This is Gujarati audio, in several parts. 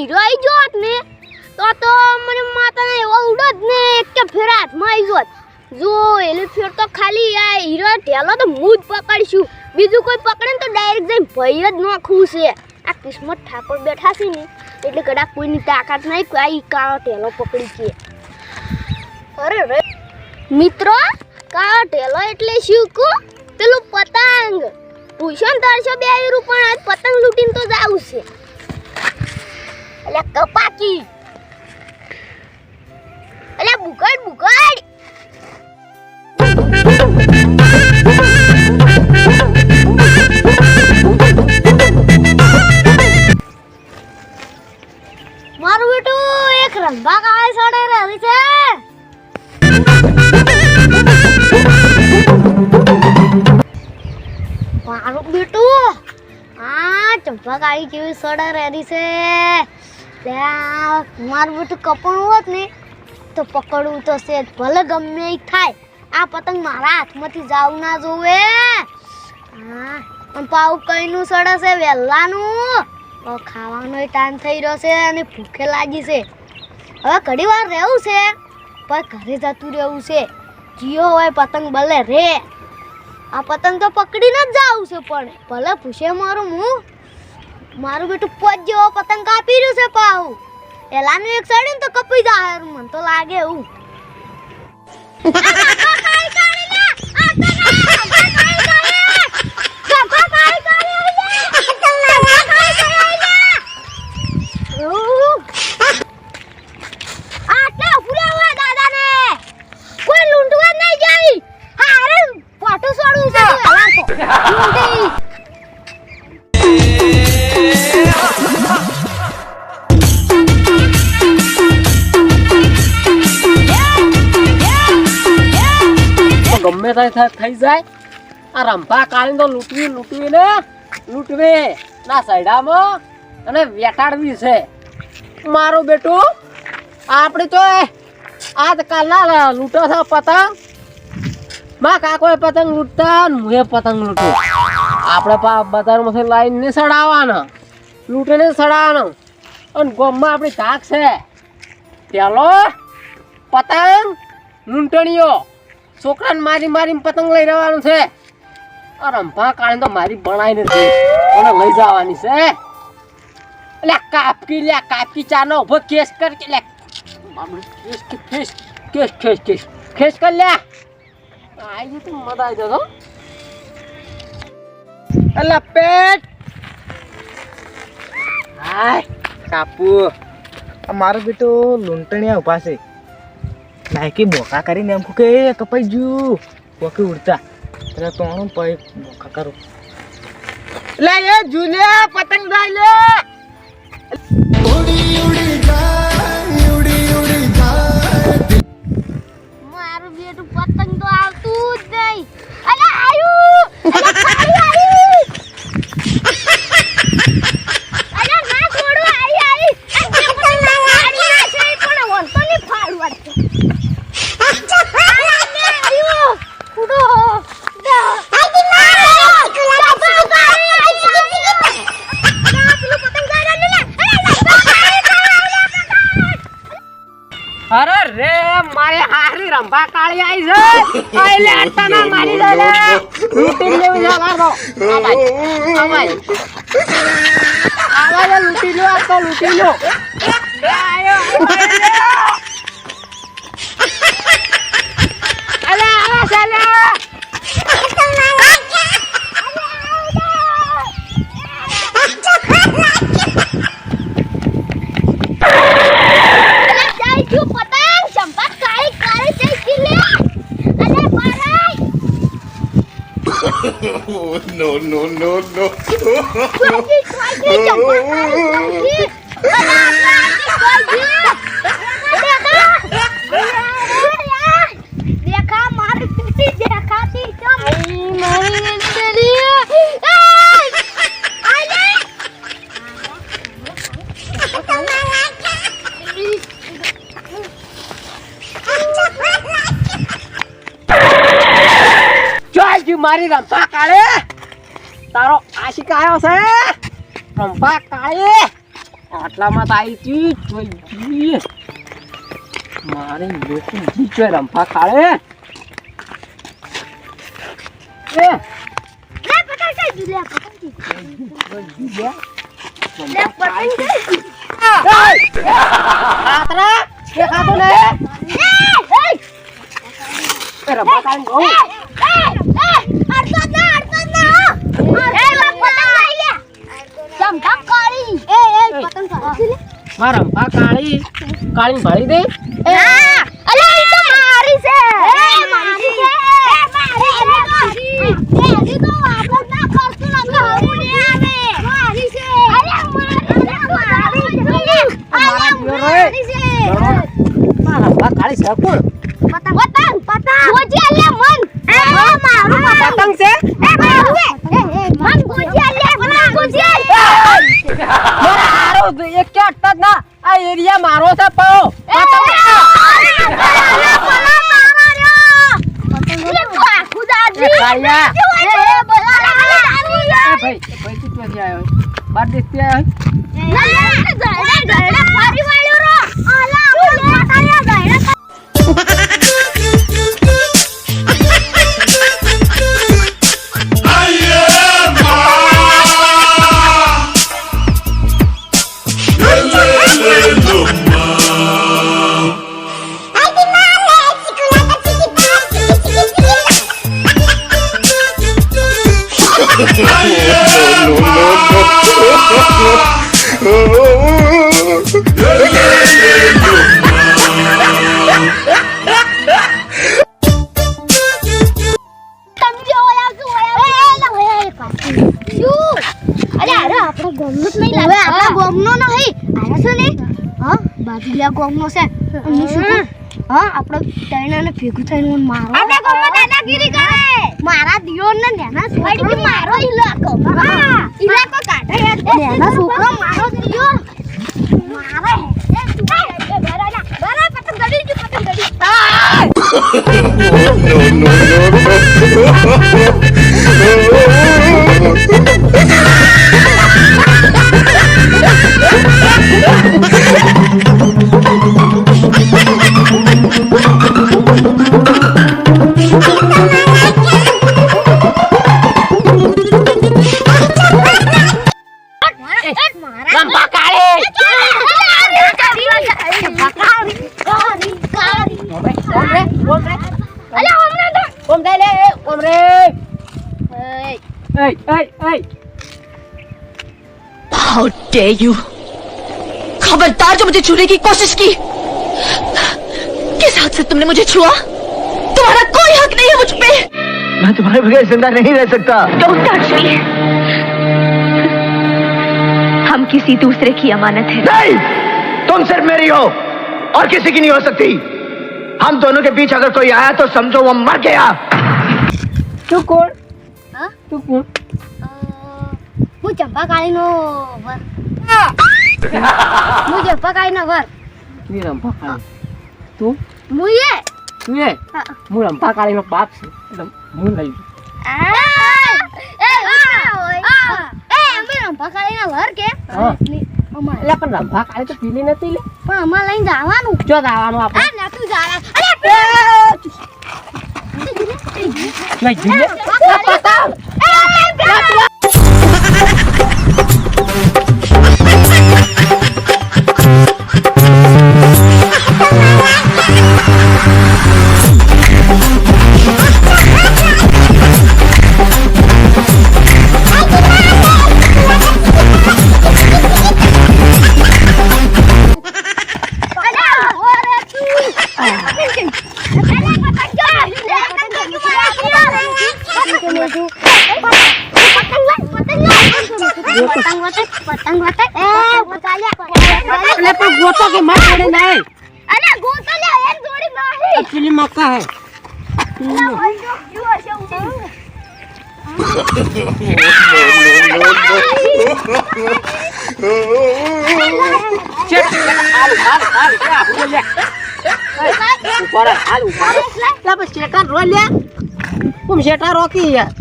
નીરો આવી ને, તો તો મને માતાને એવો ઉડત ને કે ફેર હાથમાં આવી જોત જો એટલે ફેર તો ખાલી આ હીરો ઢેલો તો હું જ પકડીશું. બીજું કોઈ પકડે ને તો ડાયરેક્ટ જઈને ભય જ નોખવું છે. આ કિસ્મત ઠાકોર બેઠા છે ને, એટલે કદાચ કોઈની તાકાત નહીં કે આ ઈ કાળો ઢેલો પકડી છે અરે રે. મિત્રો, કાળો ઢેલો એટલે શું કહું? પેલું પતંગ. પૂછો ને તારશો બે યુરો પણ આજ પતંગ લૂંટીને તો ચંપા કાળી કેવી સડા રેડી છે. મારું બધું કપડું હોત ને, તો પકડવું તો છે. ભલે ગમે એ થાય. આ પતંગ મારા હાથમાંથી જાવ ના જોવે. હા, પણ પાઉ કઈનું સડે છે વહેલાનું ખાવાનો ટાઈમ થઈ રહ્યો છે અને ભૂખે લાગી છે. હવે ઘડી વાર રહેવું છે, પણ ઘરે જતું રહેવું છે. જીઓ હોય, પતંગ ભલે રે. આ પતંગ તો પકડીને જ જાવું છે પણ, ભલે પૂછે મારું હું. મારું બેટું પોચ જેવો પતંગ કાપી રહ્યું છે પાહુ. એલાનું એક સાઈડ ને તો કપી જાય મને તો લાગે એવું. ગમે થાય થઈ જાય. આ રંભા કાળી તો લૂંટવી લૂંટવી ને, લૂંટવી. ના, સૈડામાં અને વેટાડવી છે. મારું બેટું, આપણે તો આજકાલના લૂંટો છે પતંગ. માં કાકોએ પતંગ લૂંટતા હું એ પતંગ લૂંટું. આપણે બજારમાંથી લાવીને સડાવવાના. લૂંટીને સડાવવાનો. અને ગોમમાં આપણી ધાક છે. પેલો પતંગ લૂંટણીઓ. છોકરાને મારી મારીને પતંગ લઈ રહેવાનું છે. રંભા કાળે તો મારી બનાવી છે અને લઈ જવાની છે? એટલે કાપકી, લે, કાપકી ચાનો ઊભો કેસ કર કે, લે. કેસ કે કેસ કેસ કેસ કેસ. કેસ કર, લે. આઈ તો મજા આવી જતો એટલે પેટ. હાય, કાપુ. મારું બેટો લૂંટણિયા ઊભા છે. નાયકી બોકા કરીને એમ કે, એ કપાઈ ગયું બોકી ઉડતા. એટલે તોણું પૈ બોકા કરું. લે, એ જુલે પતંગ દાઈ લે. મારું બેટું પતંગ તો આવતું જ નહીં. અલે, આયુ અલે ના છોડો આઈ આઈ આ જે પતંગ ના ફાડી ના છે ઈ પણ વળતો નહીં ફાડવા દે અલે આયુ કુડો દા આઈ ના બાબા બાઈ આઈ ના પેલું પતંગ ગાડા લે લે અરે રે મારે હારી રંભા કાળી આવી છે. એટલે લે મારી દે લે. લૂટી લેવું છે મારો આવાજ આવાજ આવાજ લૂંટી લો આ તો લૂટી લો. અલે આવા સાલે અલે જાય છું પતંગ સંપત કાળી કાળી જઈ છી લે અલે બારાય no, no, no, no. છોકી છોકી Sampat કાળી કાળી અલે આપણા દેખા દેખા મારી પીટી દેખાતી તો મારી નંદરી આલે ચાલ જી મારી રંભા કાળે તારો આશિક આવ્યો છે રંભા કાળી આટલામાં તો આવી હતી જોઈ મારે લોકો જીચો રંભા કાળે એ મારી છે એ મારી છે એ મારી છે પતંગ તો લે ના કઈ આતરા દેખાતું ને એ રંભા કાળી કહું મારા કાળી કાળી ભાળી દે મારા રંભા કાળી છે કોણ પતંગ પતંગ પતંગ ગોજી અલે મન એ મારું પતંગ છે એ મારું છે એ મન ગોજી અલે મન ગોજી મારો એક કે અટક ના આ એરિયા મારો છે ભાઈ ભાઈ તું ક્યાંથી આવ્યો બાર દેખતી આવ્યો બાજુલા ગોમનો છે હું શું કહું? હા આપણે ત્રણેયને ભેગું થઈને મારો આપણે ગોમમાં દાદાગીરી કરે મારા દિયોને નેના છોકરો મારો ઇલાકો હા ઇલાકો કાઢે નેના છોકરો મારો દિયો મારે No, no, no, બરાના Hey. Hey, hey, hey. How dare you? खबरदार जो मुझे छूने की कोशिश की। किस हक से तुमने मुझे छुआ? तुम्हारा कोई हक नहीं है मुझ पे। मैं तुम्हारे बगैर ज़िंदा नहीं रह सकता। डोंट टच मी हम किसी दूसरे की अमानत है। नहीं! तुम सिर्फ़ मेरी हो और किसी की नहीं हो सकती। हम दोनों के बीच अगर कोई आया तो समझो वो मर गया। તું કોણ? હા? તું કોણ? હું ચંપાકાળીનો વર. હું ચંપાકાળીનો વર. તું રંભા કાળી તું? હું એ. તું એ? હા. હું રંભા કાળીનો બાપ છું. એટલે હું લઈ રંભા કાળી તો પીલી નથી લે. પણ અમારે લઈને જવાનું. જો જવાનું આપણે. આ નતું જવાનું લઈ જઈએ મક્કા હે. ચેક. હાલ હાલ હાલ એ આપણું લે. ઉપર હાલ ઉપર લા બસ શેટા રોકી યાર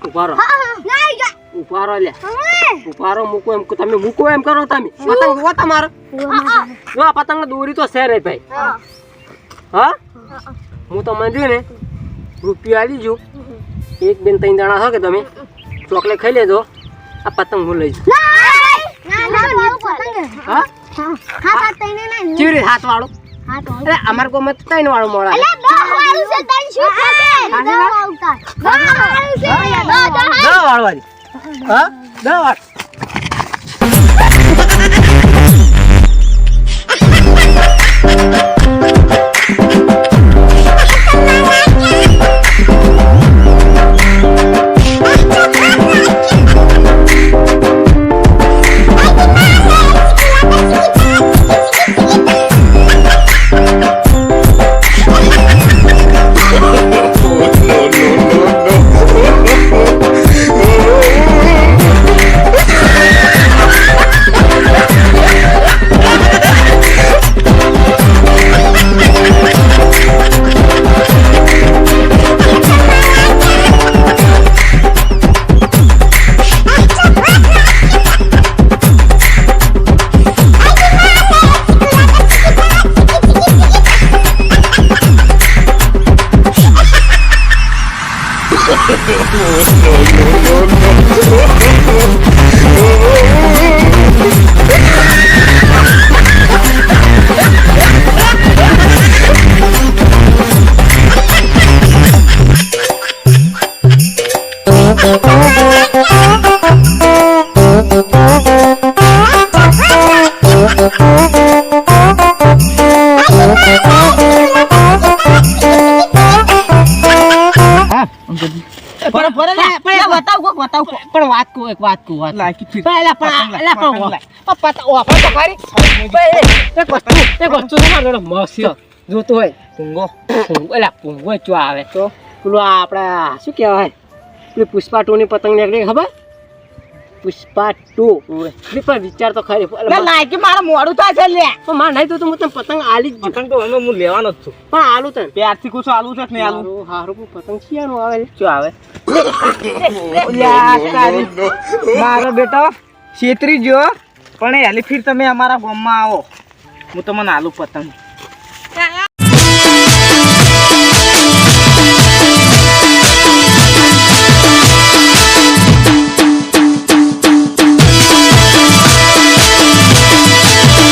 તું આમ કાઈ મની ન્યા બસ ને ઊભા રહો હા ના જા ઊભા રહો લે હવે ઊભા રહો મૂકો એમ તમે મૂકો એમ કરો તમે. પતંગ જુઓ તમારે. જો આ પતંગ દોરી તો છે રે ભાઈ. હા. હા? હું તમને છે ને રૂપિયા આવી છું એક બેન ત્રણ દાણા છો કે તમે? ચોકલેટ ખાઈ લેજો. આ પતંગ હું લઈ જઉં. ના ના મારું પતંગ. છે. હા? હા હા હા તઈને ના કેવી રીતે હાથ વાળો? અરે અમારે કોઈ મત ત્રણ વાળું અલે છે શું છે? દસ હા? દસ પણ વાત કહું એક વાત કહું વાત ફીર પણ એલા પણ એલા પતંગ વાપર તો ખરી એ, એક વસ્તુ એક વસ્તુ છે મારા જોડે મસ્ત જોતું હોય. પૂંગો. પૂંગ- એલા પૂંગો ચો આવે. તો પેલું આ આપણા શું કહેવાય? પેલી પુષ્પા ટુ ની પતંગ નીકળી ખબર? પુષ્પા ટુ. પણ વિચાર તો ખરી લાયકી મારા મોડું થાય છે લે. પણ મારે નહીં તો હું તને પતંગ આલી જ પતંગ તો હું લેવાનો જ છું. પણ આલું તને. ત્યારથી કુછ આલું છે કે નહીં આલુ? હારું પણ પતંગ શિયાળું આવે. શું આવે? મારો બેટો છેતરી જો પણ એલી ફીર તમે અમારા ગામમાં આવો. હું તમને આલુ પતંગ.